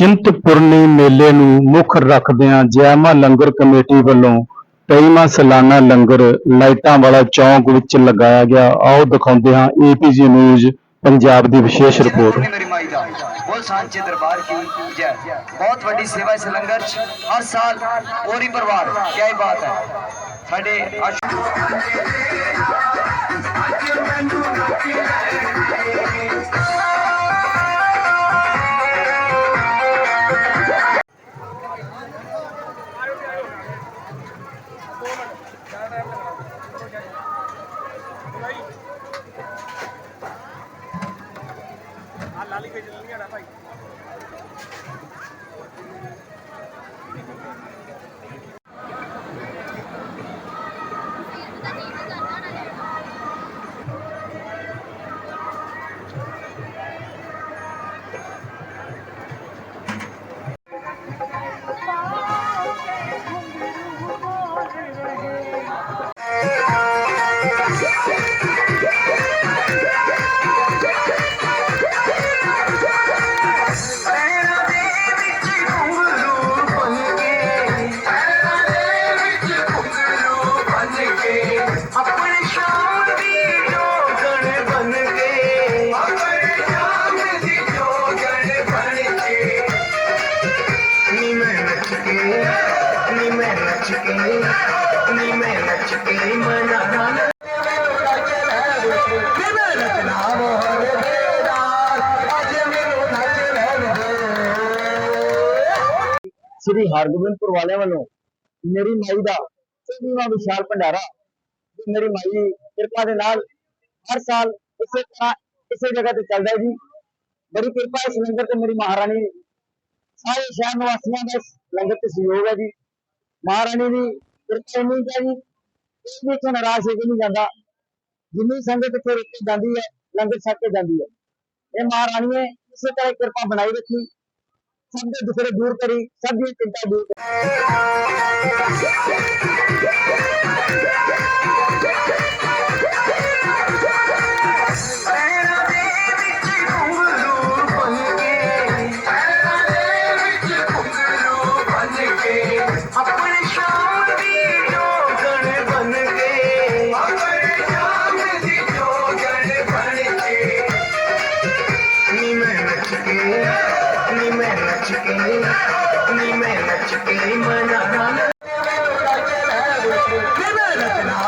ਚਿੰਤਪੁਰਨੀ ਮੇਲੇ ਨੂੰ ਮੁੱਖ ਰੱਖਦਿਆਂ ਜੈਮਾ ਲੰਗਰ ਕਮੇਟੀ ਵੱਲੋਂ ਤੇਈਵਾਂ ਸਾਲਾਨਾ ਲੰਗਰ ਲਾਈਟਾਂ ਵਾਲਾ ਚੌਂਕ ਵਿੱਚ ਲਗਾਇਆ ਗਿਆ। ਆਓ ਦਿਖਾਉਂਦੇ ਹਾਂ ਏਪੀਜੀ ਨਿਊਜ਼ ਪੰਜਾਬ ਦੀ ਵਿਸ਼ੇਸ਼ ਰਿਪੋਰਟ। ਨੇ ਮੇਰੀ ਮਾਈ ਦਾ। ਬੋਲ ਸਾਂਚੇ ਦਰਬਾਰ ਕੀ ਜੈ। ਵੱਡੀ ਸੇਵਾ ਇਸ ਲੰਗਰ ਚ। ਹਰ ਸਾਲ ਪੂਰੀ ਪਰਿਵਾਰ ਕੀ ਬਾਤ ਹੈ। ਸਾਡੇ Dikkat edin, yana bay. ਸ੍ਰੀ ਹਰਗੋਬਿੰਦਪੁਰ ਵਾਲਿਆਂ ਵੱਲੋਂ ਮੇਰੀ ਮਾਈ ਦਾ ਚੌਵੀਵਾਂ ਵਿਸ਼ਾਲ ਭੰਡਾਰਾ ਮੇਰੀ ਮਾਈ ਕਿਰਪਾ ਦੇ ਨਾਲ ਹਰ ਸਾਲ ਇਸੇ ਤਰ੍ਹਾਂ ਇਸੇ ਜਗ੍ਹਾ ਤੇ ਚੱਲਦਾ ਹੈ ਜੀ। ਬੜੀ ਕਿਰਪਾ ਇਸ ਲੰਗਰ ਤੇ ਮੇਰੀ ਮਹਾਰਾਣੀ ਸਾਰੇ ਸ਼ਹਿਰ ਨਿਵਾਸੀਆਂ ਦਾ ਇਸ ਲੰਗਰ ਤੇ ਸਹਿਯੋਗ ਹੈ ਜੀ। ਮਹਾਰਾਣੀ ਦੀ ਕਿਰਪਾ ਇੰਨੀ ਹੈ ਜੀ ਇਸ ਵਿੱਚ ਨਾਰਾਜ਼ ਹੋ ਕੇ ਨਹੀਂ ਜਾਂਦਾ, ਜਿੰਨੀ ਸੰਗਤ ਇੱਥੇ ਰੁਕ ਜਾਂਦੀ ਹੈ, ਲੰਗਰ ਛੱਕ ਕੇ ਜਾਂਦੀ ਹੈ। ਇਹ ਮਹਾਰਾਣੀ ਨੇ ਇਸੇ ਤਰ੍ਹਾਂ ਕਿਰਪਾ ਬਣਾਈ ਰੱਖੀ। ਸਭ ਦੇ ਦੁੱਖੜੇ ਦੂਰ ਕਰੀ, ਸਭ ਦੀ ਚਿੰਤਾ ਦੂਰ ਕਰੀ। ni main nach ke manana ni main nach ke manana